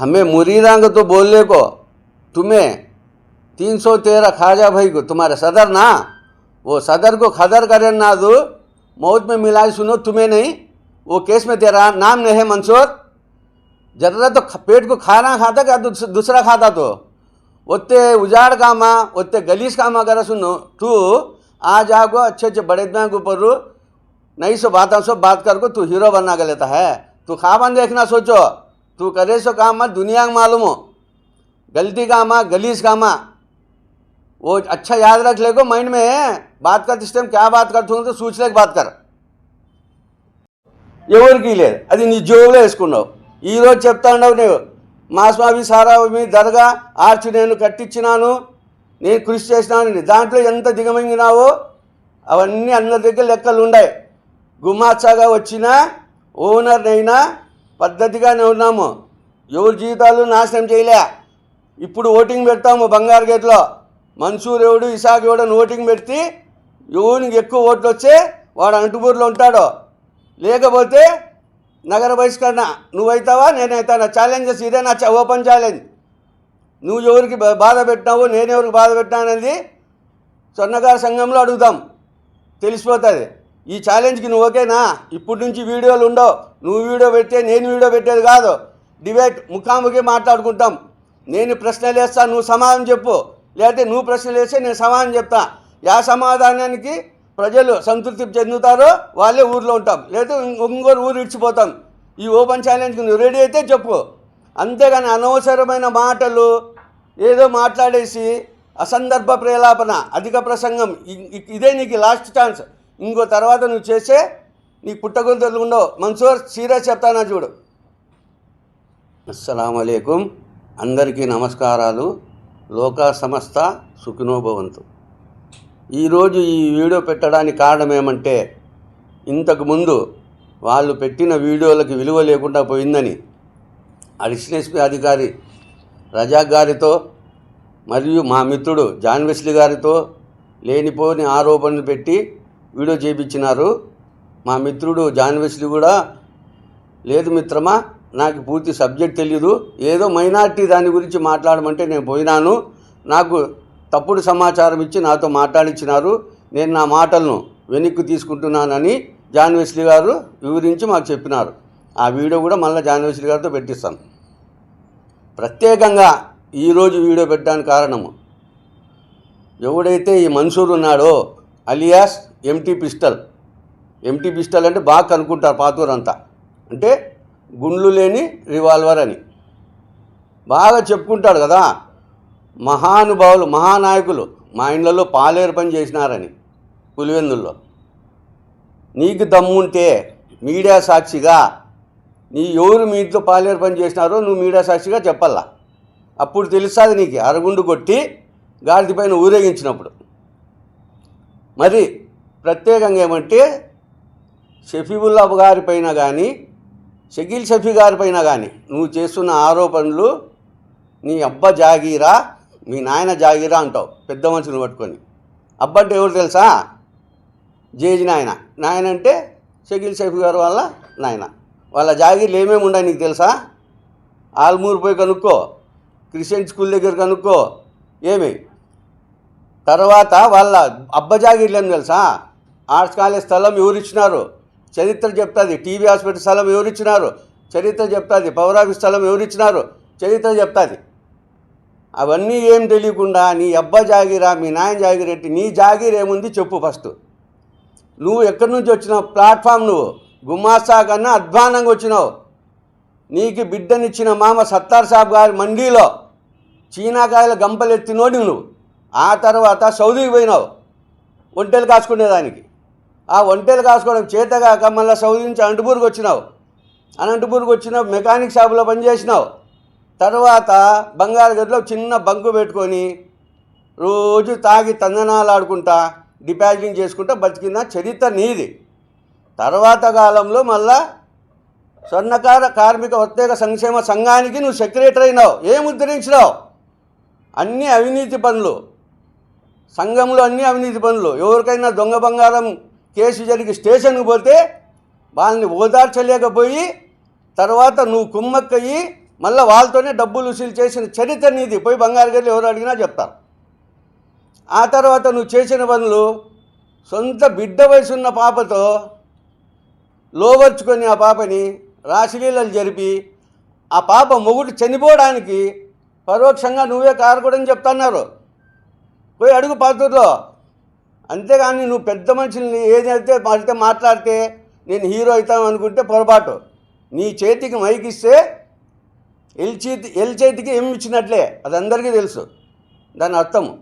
हमें मुरीदांग तो बोलने को, तुम्हें तीन सौ तेरह खाजा भाई को, तुम्हारे सदर ना, वो सदर को खदर करे ना दो मौत में मिलाई सुनो, तुम्हें नहीं, वो केस में तेरा नाम नहीं है मंसूर। जरा तो पेट को खाना खाता क्या दूसरा खाता तो? ओत्ते उजाड़ कामा ओत्ते गलीस कामा करा सुनो। तू आ जाओ अच्छे अच्छे, बड़े बैंक ऊपर नहीं सो बात सो बात कर को, तू हीरो बनना के लेता है। तू खाबन देखना सोचो। तू करे सो काम मत दुनिया को मालूम हो गलती कामा गलीस कामा वो अच्छा याद रख ले को माइंड में बात करते इस टाइम क्या बात करते हो तो सोच ले बात कर ఎవరికి లేదు అది నీ జోబులో వేసుకున్నావు ఈరోజు చెప్తా ఉండవు నువ్వు మాస్మావి సారా మీ దర్గా ఆర్చ్ నేను కట్టించినాను నేను కృషి చేసినాను దాంట్లో ఎంత దిగమంగినావో అవన్నీ అందరి దగ్గర లెక్కలు ఉన్నాయి గుమాచాగా వచ్చినా ఓనర్నైనా పద్ధతిగానే ఉన్నాము. ఎవరి జీవితాలు నాశనం చేయలే. ఇప్పుడు ఓటింగ్ పెడతాము బంగారు గేట్లో. మన్సూర్ ఎవడు ఇసాక్ ఎవడని ఓటింగ్ పెడితే ఎవరికి ఎక్కువ ఓట్లు వచ్చే వాడు అంటుబూరులో ఉంటాడు. లేకపోతే నగర బహిష్కరణ నువ్వైతావా నేనైతానా? ఛాలెంజెస్ ఇదే నా చ- ఓపెన్ ఛాలెంజ్. నువ్వు ఎవరికి బా- బాధ పెట్టినావు నేను ఎవరికి బాధ పెట్టినానది స్వర్ణకార సంఘంలో అడుగుదాం తెలిసిపోతుంది. ఈ ఛాలెంజ్కి నువ్వు ఓకేనా? ఇప్పటి నుంచి వీడియోలు ఉండవు. నువ్వు వీడియో పెట్టే నేను వీడియో పెట్టేది కాదు. డిబేట్ ముఖాముఖి మాట్లాడుకుంటాం. నేను ప్రశ్నలు వేస్తా నువ్వు సమాధానం చెప్పు. లేకపోతే నువ్వు ప్రశ్నలు వేస్తే నేను సమాధానం చెప్తా. యా సమాధానానికి ప్రజలు సంతృప్తి చెందుతారో వాళ్ళే ఊర్లో ఉంటాం. లేదా ఇంకోరు ఊరు ఇడిచిపోతాం. ఈ ఓపెన్ ఛాలెంజ్కి నువ్వు రెడీ అయితే చెప్పు. అంతేగాని అనవసరమైన మాటలు ఏదో మాట్లాడేసి అసందర్భ ప్రేలాపన అధిక ప్రసంగం ఇదే నీకు లాస్ట్ ఛాన్స్ ఇంకో తర్వాత నువ్వు చేసే నీకు పుట్టగొంతులు ఉండవు. మన్సూర్ సీరియస్ చెప్తానా చూడు. అస్సలం అందరికీ నమస్కారాలు. లోకా సమస్త సుఖినోభవంతు ఈరోజు ఈ వీడియో పెట్టడానికి కారణం ఏమంటే ఇంతకుముందు వాళ్ళు పెట్టిన వీడియోలకు విలువ లేకుండా పోయిందని అడిషనల్ ఎస్పీ అధికారి రజాక్ గారితో మరియు మా మిత్రుడు జాన్ వెస్లీ గారితో లేనిపోని ఆరోపణలు పెట్టి వీడియో చేపించినారు. మా మిత్రుడు జాన్వెస్లీ కూడా లేదు మిత్రమా నాకు పూర్తి సబ్జెక్ట్ తెలియదు ఏదో మైనార్టీ దాని గురించి మాట్లాడమంటే నేను పోయినాను. నాకు తప్పుడు సమాచారం ఇచ్చి నాతో మాట్లాడించినారు నేను నా మాటలను వెనక్కి తీసుకుంటున్నానని జాన్ గారు వివరించి మాకు చెప్పినారు. ఆ వీడియో కూడా మళ్ళీ జాన్ గారితో పెట్టిస్తాను ప్రత్యేకంగా ఈరోజు వీడియో పెట్టడానికి కారణము ఎవడైతే ఈ మన్సూర్ ఉన్నాడో alias MT pistol. MT pistol అంటే బాగా కనుక్కుంటారు పాతూరంతా. అంటే గుండ్లు లేని రివాల్వర్ అని. బాగా చెప్పుకుంటాడు కదా. మహానుభావులు మహానాయకులు మా ఇండ్లలో పాలేరు పని చేసినారని పులివెందుల్లో. నీకు దమ్ముంటే మీడియా సాక్షిగా నీ ఎవరు మీ ఇంట్లో పాలేరు పని చేసినారో నువ్వు మీడియా సాక్షిగా చెప్పాలా? అప్పుడు తెలుస్తుంది నీకు అరగుండు కొట్టి గాడిద పైన ఊరేగించినప్పుడు. మరి ప్రత్యేకంగా ఏమంటే షఫీబుల్లా గారి పైన కానీ షకీల్ షఫీ గారి పైన కానీ నువ్వు చేస్తున్న ఆరోపణలు నీ అబ్బ జాగీరా మీ నాయన జాగీరా అంటావు పెద్ద మనుషులు పట్టుకొని. అబ్బ అంటే ఎవరు తెలుసా? జేజి నాయన. నాయన అంటే షకీల్ షఫీ గారు వాళ్ళ నాయన. వాళ్ళ జాగీర్లు ఏమేమి ఉన్నాయి నీకు తెలుసా? ఆల్మూరు పోయి కనుక్కో క్రిస్టియన్ స్కూల్ దగ్గర కనుక్కో ఏమి? తర్వాత వాళ్ళ అబ్బ తెలుసా? ఆర్ట్స్ కాలేజ్ స్థలం ఎవరిచ్చినారు? చరిత్ర చెప్తుంది. టీవీ హాస్పిటల్ స్థలం ఎవరిచ్చినారు? చరిత్ర చెప్తుంది. పవర్ స్థలం ఎవరిచ్చినారు? చరిత్ర చెప్తుంది. అవన్నీ ఏం తెలియకుండా నీ అబ్బ జాగిరా మీ నాయన జాగిరెట్టి నీ జాగీర్ ఏముంది చెప్పు ఫస్ట్. నువ్వు ఎక్కడి నుంచి వచ్చినావు? ప్లాట్ఫామ్ నువ్వు. గుమాస్తా కన్నా అధ్వానంగా వచ్చినావు. నీకు బిడ్డనిచ్చిన మామ సత్తార్ సాబ్ గారి మండీలో చీనాకాయల గంపలు ఎత్తినోడి నువ్వు. ఆ తర్వాత సౌదీకి పోయినావు. ఒంటెలు కాసుకునేదానికి ఆ ఒంటెలు కాసుకోవడం చేతగాక మళ్ళీ సౌదీ నుంచి అనంతపూర్కి వచ్చినావు. అనంతపూర్కి వచ్చినావు మెకానిక్ షాపులో పనిచేసినావు తర్వాత బంగారు గదిలో చిన్న బంకు పెట్టుకొని రోజు తాగి తందనాలు ఆడుకుంటా డిపాజిటింగ్ చేసుకుంటా బతికిన చరిత్ర నీది. తర్వాత కాలంలో మళ్ళా స్వర్ణకార కార్మిక ప్రత్యేక సంక్షేమ సంఘానికి నువ్వు సెక్రటరీ అయినావు. ఏం ఉద్ధరించినావు? అన్ని అవినీతి పనులు. సంఘంలో అన్ని అవినీతి పనులు. ఎవరికైనా దొంగ బంగారం కేసు జరిగి స్టేషన్కి పోతే వాళ్ళని ఓదార్చలేకపోయి తర్వాత నువ్వు కుమ్మక్కయ్యి మళ్ళీ వాళ్ళతోనే డబ్బులు వసూలు చేసిన చరిత్ర నీది. పోయి బంగారు గల్లి ఎవరు అడిగినా చెప్తారు. ఆ తర్వాత నువ్వు చేసిన పనులు సొంత బిడ్డ వయసున్న పాపతో లోబర్చుకొని ఆ పాపని రాశిలీలలు జరిపి ఆ పాప మొగుడు చనిపోవడానికి పరోక్షంగా నువ్వే కారకుడని చెప్తున్నారు. పోయి అడుగు పాత్రలో. అంతేగాని నువ్వు పెద్ద మనుషుల్ని ఏదైతే అయితే మాట్లాడితే నేను హీరో అవుతాను అనుకుంటే పొరపాటు. నీ చేతికి మైక్ ఇస్తే ఎల్ చేతి ఎల్ చేతికి ఏమి ఇచ్చినట్లే. అది అందరికీ తెలుసు. దాని అర్థము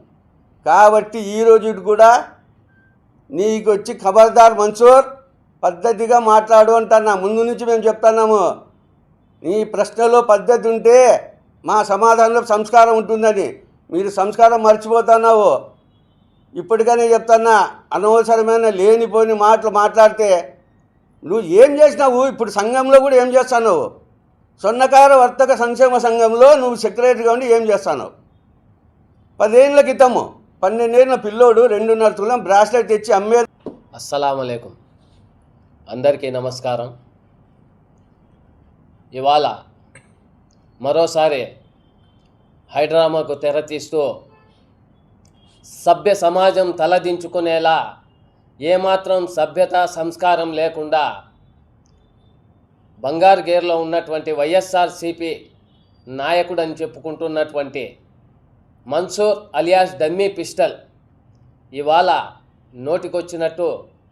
కాబట్టి ఈ రోజు కూడా నీకు వచ్చి ఖబర్దార్ మన్సూర్ పద్ధతిగా మాట్లాడు అంటున్నా. ముందు నుంచి మేము చెప్తున్నాము. నీ ప్రశ్నలో పద్ధతి ఉంటే మా సమాధానంలో సంస్కారం ఉంటుందని. మీరు సంస్కారం మర్చిపోతున్నావు. ఇప్పటికనే చెప్తున్నా అనవసరమైన లేనిపోని మాటలు మాట్లాడితే నువ్వు ఏం చేసినావు? ఇప్పుడు సంఘంలో కూడా ఏం చేస్తున్నావు? సొన్నకార వర్తక సంక్షేమ సంఘంలో నువ్వు సెక్రటరీగా ఉండి ఏం చేస్తున్నావు? పదేళ్ళ క్రితము పన్నెండేళ్ళ పిల్లోడు రెండున్నర తులం బ్రాస్లెట్ తెచ్చి అమ్మే అస్సలం అందరికీ నమస్కారం. ఇవాళ మరోసారి హైడ్రామాకు తెరతీస్తూ సభ్య సమాజం తలదించుకునేలా ఏమాత్రం సభ్యత సంస్కారం లేకుండా బంగారు గేర్లో ఉన్నటువంటి వైఎస్ఆర్సిపి నాయకుడని చెప్పుకుంటున్నటువంటి మన్సూర్ అలియాస్ డమ్మీ పిస్టల్ ఇవాళ నోటికొచ్చినట్టు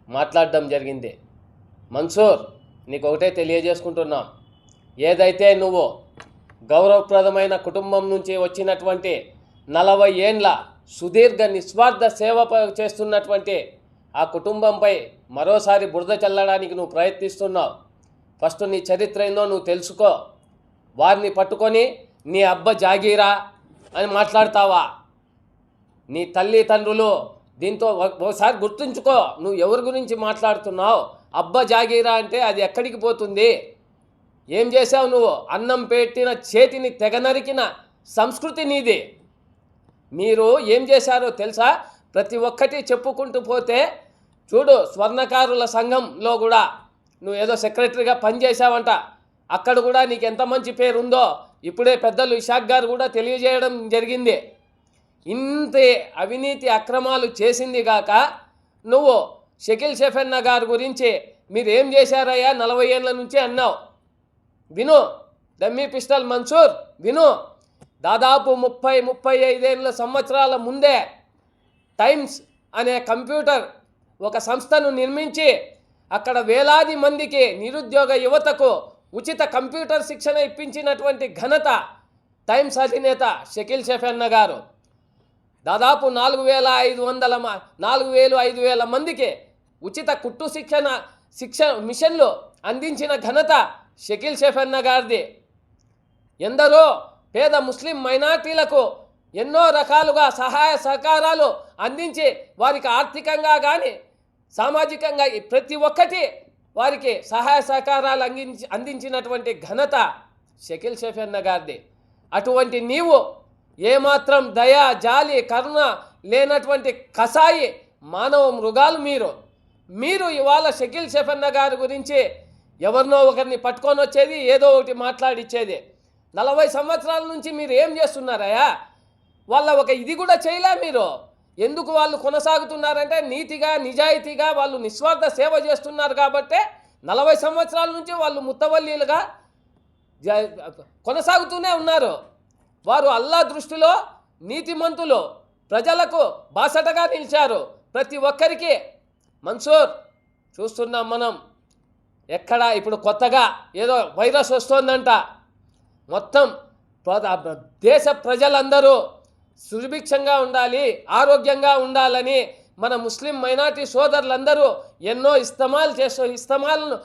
మాట్లాడడం జరిగింది. మన్సూర్ నీకు ఒకటే తెలియజేసుకుంటున్నాం. ఏదైతే నువ్వు గౌరవప్రదమైన కుటుంబం నుంచి వచ్చినటువంటి నలభై ఏండ్ల సుదీర్ఘ నిస్వార్థ సేవ చేస్తున్నటువంటి ఆ కుటుంబంపై మరోసారి బురద చల్లడానికి నువ్వు ప్రయత్నిస్తున్నావు. ఫస్ట్ నీ చరిత్ర ఏందో నువ్వు తెలుసుకో. వారిని పట్టుకొని నీ అబ్బ జాగీరా అని మాట్లాడతావా? నీ తల్లిదండ్రులు దీంతో ఒకసారి గుర్తుంచుకో. నువ్వు ఎవరి గురించి మాట్లాడుతున్నావు? అబ్బ జాగీరా అంటే అది ఎక్కడికి పోతుంది? ఏం చేసావు నువ్వు? అన్నం పెట్టిన చేతిని తెగనరికిన సంస్కృతి నీది. మీరు ఏం చేశారో తెలుసా? ప్రతి ఒక్కటి చెప్పుకుంటూ పోతే చూడు స్వర్ణకారుల సంఘంలో కూడా నువ్వు ఏదో సెక్రటరీగా పనిచేసావంట అక్కడ కూడా నీకు ఎంత మంచి పేరు ఉందో ఇప్పుడే పెద్దలు ఇషాక్ గారు కూడా తెలియజేయడం జరిగింది. ఇంతే అవినీతి అక్రమాలు చేసింది గాక నువ్వు షకిల్ షెఫెన్న గారి గురించి మీరు ఏం చేశారయ్యా నలభై ఏళ్ళ నుంచి అన్నావు. విను. డమ్మీ పిస్టల్ మన్సూర్ విను. దాదాపు ముప్పై ముప్పై ఐదేళ్ళ సంవత్సరాల ముందే టైమ్స్ అనే కంప్యూటర్ ఒక సంస్థను నిర్మించి అక్కడ వేలాది మందికి నిరుద్యోగ యువతకు ఉచిత కంప్యూటర్ శిక్షణ ఇప్పించినటువంటి ఘనత టైమ్స్ అధినేత షకిల్ షెఫెన్న గారు. దాదాపు నాలుగు వేల ఐదు వందల మ- నాలుగు వేలు ఐదు వేల మందికి ఉచిత కుట్టు శిక్షణ శిక్ష మిషన్లు అందించిన ఘనత షకిల్ షెఫెన్న గారిది. ఎందరో పేద ముస్లిం మైనార్టీలకు ఎన్నో రకాలుగా సహాయ సహకారాలు అందించి వారికి ఆర్థికంగా కానీ సామాజికంగా ప్రతి ఒక్కటి వారికి సహాయ సహకారాలు అందించి అందించినటువంటి ఘనత షకిల్ షెఫెన్న గారిది. అటువంటి నీవు ఏమాత్రం దయ జాలి కరుణ లేనటువంటి కసాయి మానవ మృగాలు మీరు. మీరు ఇవాళ షకిల్ షెఫన్న గారి గురించి ఎవరినో ఒకరిని పట్టుకొని వచ్చేది ఏదో ఒకటి మాట్లాడిచ్చేది. నలభై సంవత్సరాల నుంచి మీరు ఏం చేస్తున్నారయ్యా? వాళ్ళ ఒక ఇది కూడా చేయలే మీరు. ఎందుకు వాళ్ళు కొనసాగుతున్నారంటే నీతిగా నిజాయితీగా వాళ్ళు నిస్వార్థ సేవ చేస్తున్నారు కాబట్టే నలభై సంవత్సరాల నుంచి వాళ్ళు ముత్తవల్లీలుగా జ- కొనసాగుతూనే ఉన్నారు. వారు అల్లా దృష్టిలో నీతిమంతులు. ప్రజలకు బాసటగా నిలిచారు. ప్రతి ఒక్కరికి. మన్సూర్ చూస్తున్నాం మనం. ఎక్కడ ఇప్పుడు కొత్తగా ఏదో వైరస్ వస్తోందంట. మొత్తం ప్ర- దేశ ప్రజలందరూ సుభిక్షంగా ఉండాలి ఆరోగ్యంగా ఉండాలని మన ముస్లిం మైనార్టీ సోదరులందరూ ఎన్నో ఇస్తమాలు చేస్తూ ఇస్తమాలను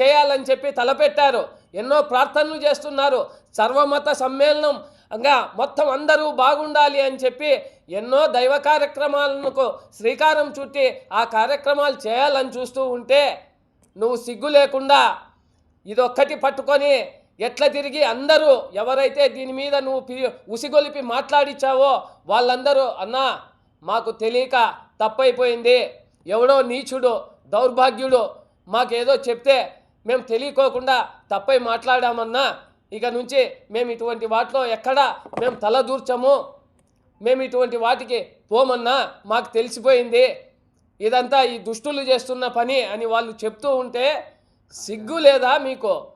చేయాలని చెప్పి తలపెట్టారు. ఎన్నో ప్రార్థనలు చేస్తున్నారు. సర్వమత సమ్మేళనం ఇంకా మొత్తం అందరూ బాగుండాలి అని చెప్పి ఎన్నో దైవ కార్యక్రమాలకు శ్రీకారం చుట్టి ఆ కార్యక్రమాలు చేయాలని చూస్తూ ఉంటే నువ్వు సిగ్గు లేకుండా ఇదొక్కటి పట్టుకొని ఎట్లా తిరిగి అందరూ ఎవరైతే దీని మీద నువ్వు పి- ఉసిగొలిపి మాట్లాడిచ్చావో వాళ్ళందరూ అన్నా మాకు తెలియక తప్పైపోయింది. ఎవడో నీచుడు దౌర్భాగ్యుడు మాకేదో చెప్తే మేము తెలియకోకుండా తప్పై మాట్లాడామన్నా ఇక నుంచి మేము ఇటువంటి వాటిలో ఎక్కడ మేము తలదూర్చము. మేము ఇటువంటి వాటికి పోమన్నా మాకు తెలిసిపోయింది. ఇదంతా ఈ దుష్టులు చేస్తున్న పని అని వాళ్ళు చెప్తూ ఉంటే సిగ్గు లేదా మీకు?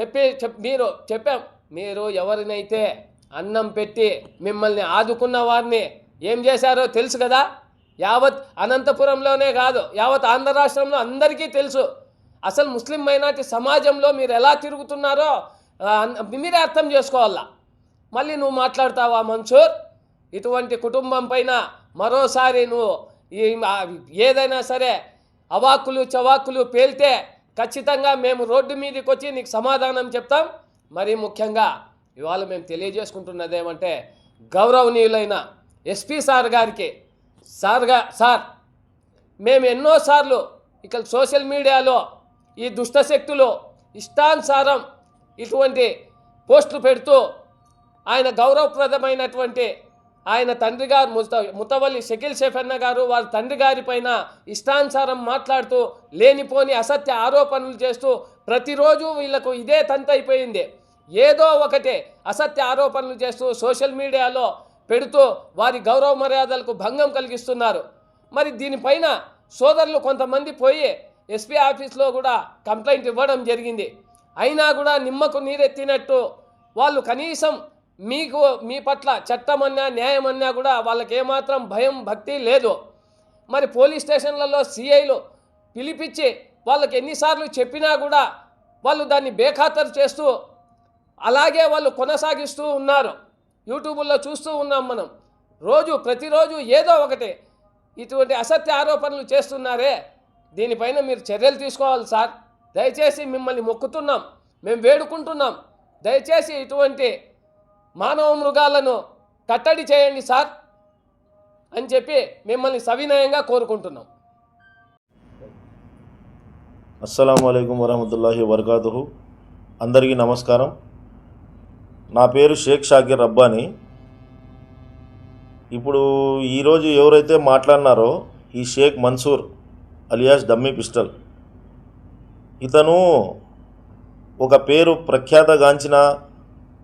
చెప్పి చెప్ మీరు చెప్పాం. మీరు ఎవరినైతే అన్నం పెట్టి మిమ్మల్ని ఆదుకున్న వారిని ఏం చేశారో తెలుసు కదా? యావత్ అనంతపురంలోనే కాదు యావత్ ఆంధ్ర రాష్ట్రంలో అందరికీ తెలుసు. అసలు ముస్లిం మైనార్టీ సమాజంలో మీరు ఎలా తిరుగుతున్నారో అన్- మీరే అర్థం చేసుకోవాలా? మళ్ళీ నువ్వు మాట్లాడతావా మన్సూర్? ఇటువంటి కుటుంబం పైన మరోసారి నువ్వు ఏదైనా సరే అవాకులు చవాకులు పేల్తే ఖచ్చితంగా మేము రోడ్డు మీదకి వచ్చి నీకు సమాధానం చెప్తాం. మరీ ముఖ్యంగా ఇవాళ మేము తెలియజేసుకుంటున్నది ఏమంటే గౌరవనీయులైన ఎస్పీ సార్ గారికి సార్గా సార్ మేము ఎన్నోసార్లు ఇక్కడ సోషల్ మీడియాలో ఈ దుష్ట శక్తులు ఇష్టానుసారం ఇటువంటి పోస్టులు పెడుతూ ఆయన గౌరవప్రదమైనటువంటి ఆయన తండ్రి గారు ముత ముతవల్లి షకిల్ షెఫన్న గారు వారి తండ్రి గారి పైన ఇష్టానుసారం మాట్లాడుతూ లేనిపోని అసత్య ఆరోపణలు చేస్తూ ప్రతిరోజు వీళ్ళకు ఇదే తంత అయిపోయింది. ఏదో ఒకటే అసత్య ఆరోపణలు చేస్తూ సోషల్ మీడియాలో పెడుతూ వారి గౌరవ మర్యాదలకు భంగం కలిగిస్తున్నారు. మరి దీనిపైన సోదరులు కొంతమంది పోయి ఎస్పీ ఆఫీస్లో కూడా కంప్లైంట్ ఇవ్వడం జరిగింది. అయినా కూడా నిమ్మకు నీరెత్తినట్టు వాళ్ళు కనీసం మీకు మీ పట్ల చట్టమన్నా న్యాయమన్నా కూడా వాళ్ళకి ఏమాత్రం భయం భక్తి లేదు. మరి పోలీస్ స్టేషన్లలో సిఐలు పిలిపించి వాళ్ళకి ఎన్నిసార్లు చెప్పినా కూడా వాళ్ళు దాన్ని బేఖాతరు చేస్తూ అలాగే వాళ్ళు కొనసాగిస్తూ ఉన్నారు. యూట్యూబ్లో చూస్తూ ఉన్నాం మనం. రోజు ప్రతిరోజు ఏదో ఒకటి ఇటువంటి అసత్య ఆరోపణలు చేస్తున్నారే. దీనిపైన మీరు చర్యలు తీసుకోవాలి సార్. దయచేసి మిమ్మల్ని మొక్కుతున్నాం. మేము వేడుకుంటున్నాం. దయచేసి ఇటువంటి మానవ మృగాలను కట్టడి చేయండి సార్ అని చెప్పి మిమ్మల్ని సవినయంగా కోరుకుంటున్నాం. అస్సలం అయికం వరహమతుల్లాహి వరకాతుహు అందరికీ నమస్కారం. నా పేరు షేక్ షాకిర్ రబ్బాని. ఇప్పుడు ఈరోజు ఎవరైతే మాట్లాడినారో ఈ Sheikh Mansoor alias dummy pistol. ఇతను ఒక పేరు ప్రఖ్యాతగాంచిన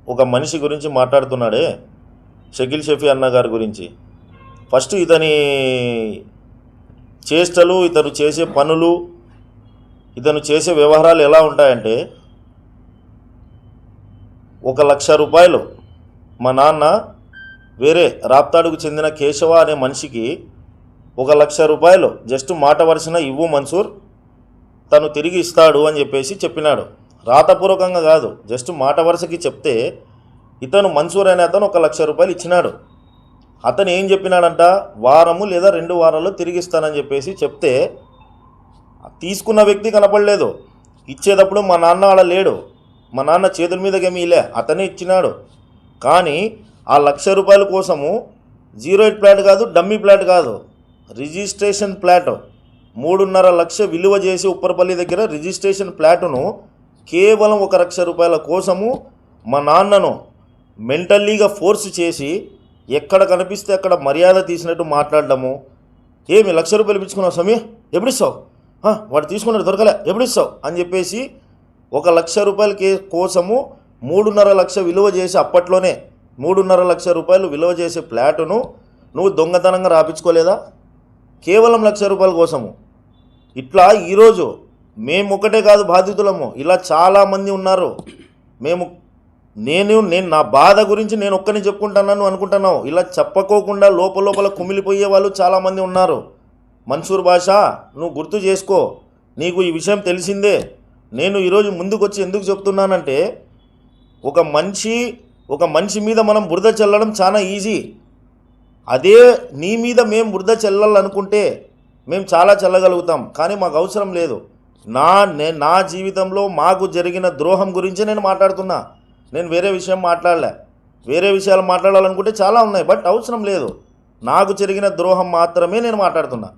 ఒక మనిషి గురించి మాట్లాడుతున్నాడే షకీల్ షఫీ అన్న గారి గురించి. ఫస్ట్ ఇతని చేష్టలు ఇతను చేసే పనులు ఇతను చేసే వ్యవహారాలు ఎలా ఉంటాయంటే ఒక లక్ష రూపాయలు మా నాన్న వేరే రాప్తాడుకు చెందిన కేశవ అనే మనిషికి ఒక లక్ష రూపాయలు జస్ట్ మాట వరుసన ఇవ్వు మన్సూర్ తను తిరిగి ఇస్తాడు అని చెప్పేసి చెప్పినాడు. రాతపూర్వకంగా కాదు. జస్ట్ మాట వరుసకి చెప్తే ఇతను మన్సూర్ అనే అతను ఒక లక్ష రూపాయలు ఇచ్చినాడు. అతను ఏం చెప్పినాడంట? వారము లేదా రెండు వారాల్లో తిరిగిస్తానని చెప్పేసి చెప్తే తీసుకున్న వ్యక్తి కనపడలేదు. ఇచ్చేటప్పుడు మా నాన్న ఆడ లేడు. మా నాన్న చేతుల మీద గమీలే అతనే ఇచ్చినాడు. కానీ ఆ లక్ష రూపాయల కోసము జీరో ఎయిట్ ప్లాట్ కాదు డమ్మీ ప్లాట్ కాదు. రిజిస్ట్రేషన్ ప్లాట్ మూడున్నర లక్ష విలువ చేసి ఉప్పరపల్లి దగ్గర రిజిస్ట్రేషన్ ప్లాటును కేవలం ఒక లక్ష రూపాయల కోసము మా నాన్నను మెంటల్లీగా ఫోర్స్ చేసి ఎక్కడ కనిపిస్తే అక్కడ మర్యాద తీసినట్టు మాట్లాడడము. ఏమి లక్ష రూపాయలు ఇప్పించుకున్నావు సమీ? ఎప్పుడు ఇస్తావు వాడు తీసుకున్నాడు దొరకలే. ఎప్పుడిస్తావు? అని చెప్పేసి ఒక లక్ష రూపాయల కోసము మూడున్నర లక్ష విలువ చేసి అప్పట్లోనే మూడున్నర లక్ష రూపాయలు విలువ చేసే ఫ్లాటును నువ్వు దొంగతనంగా రాపించుకోలేదా? కేవలం లక్ష రూపాయల కోసము. ఇట్లా ఈరోజు మేము ఒకటే కాదు బాధితులము. ఇలా చాలామంది ఉన్నారు. మేము నేను నేను నా బాధ గురించి నేను ఒక్కని చెప్పుకుంటున్నాను అనుకుంటున్నావు. ఇలా చెప్పకోకుండా లోపల లోపల కుమిలిపోయే వాళ్ళు చాలామంది ఉన్నారు. మన్సూర్ భాష నువ్వు గుర్తు చేసుకో. నీకు ఈ విషయం తెలిసిందే. నేను ఈరోజు ముందుకు వచ్చి ఎందుకు చెప్తున్నానంటే ఒక మనిషి ఒక మనిషి మీద మనం బురద చల్లడం చాలా ఈజీ. అదే నీ మీద మేము బురద చల్లాలనుకుంటే మేము చాలా చల్లగలుగుతాం. కానీ మాకు అవసరం లేదు. నా నే నా జీవితంలో మాకు జరిగిన ద్రోహం గురించి నేను మాట్లాడుతున్నా. నేను వేరే విషయం మాట్లాడలే. వేరే విషయాలు మాట్లాడాలనుకుంటే చాలా ఉన్నాయి బట్ అవసరం లేదు. నాకు జరిగిన ద్రోహం మాత్రమే నేను మాట్లాడుతున్నా.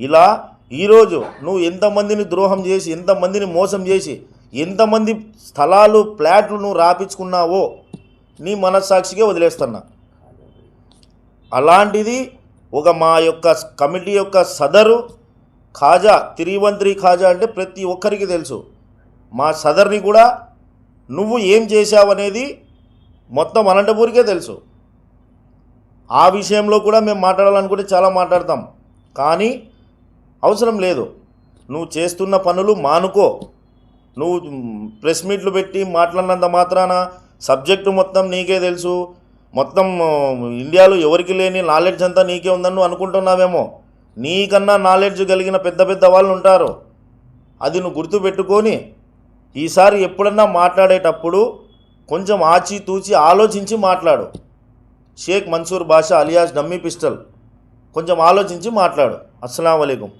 ఇలా ఈరోజు నువ్వు ఎంతమందిని ద్రోహం చేసి ఎంతమందిని మోసం చేసి ఎంతమంది స్థలాలు ప్లాట్లు నువ్వు రాపించుకున్నావో నీ మనస్సాక్షిగా వదిలేస్తున్నా. అలాంటిది ఒక మా యొక్క కమిటీ యొక్క సదరు ఖాజా తిరివంత్రి ఖాజా అంటే ప్రతి ఒక్కరికి తెలుసు. మా సదర్ని కూడా నువ్వు ఏం చేశావనేది మొత్తం అనంతపూరికే తెలుసు. ఆ విషయంలో కూడా మేము మాట్లాడాలనుకుంటే చాలా మాట్లాడతాం. కానీ అవసరం లేదు. నువ్వు చేస్తున్న పనులు మానుకో. నువ్వు ప్రెస్ మీట్లు పెట్టి మాట్లాడినంత మాత్రాన సబ్జెక్టు మొత్తం నీకే తెలుసు. మొత్తం ఇండియాలో ఎవరికి లేని నాలెడ్జ్ అంతా నీకే ఉందని నువ్వు అనుకుంటున్నావేమో. నీకన్నా నాలెడ్జ్ కలిగిన పెద్ద పెద్ద వాళ్ళు ఉంటారు. అది నువ్వు గుర్తుపెట్టుకొని ఈసారి ఎప్పుడన్నా మాట్లాడేటప్పుడు కొంచెం ఆచితూచి ఆలోచించి మాట్లాడు. Sheikh Mansoor Basha alias dummy pistol కొంచెం ఆలోచించి మాట్లాడు. అస్సలం వలైకుం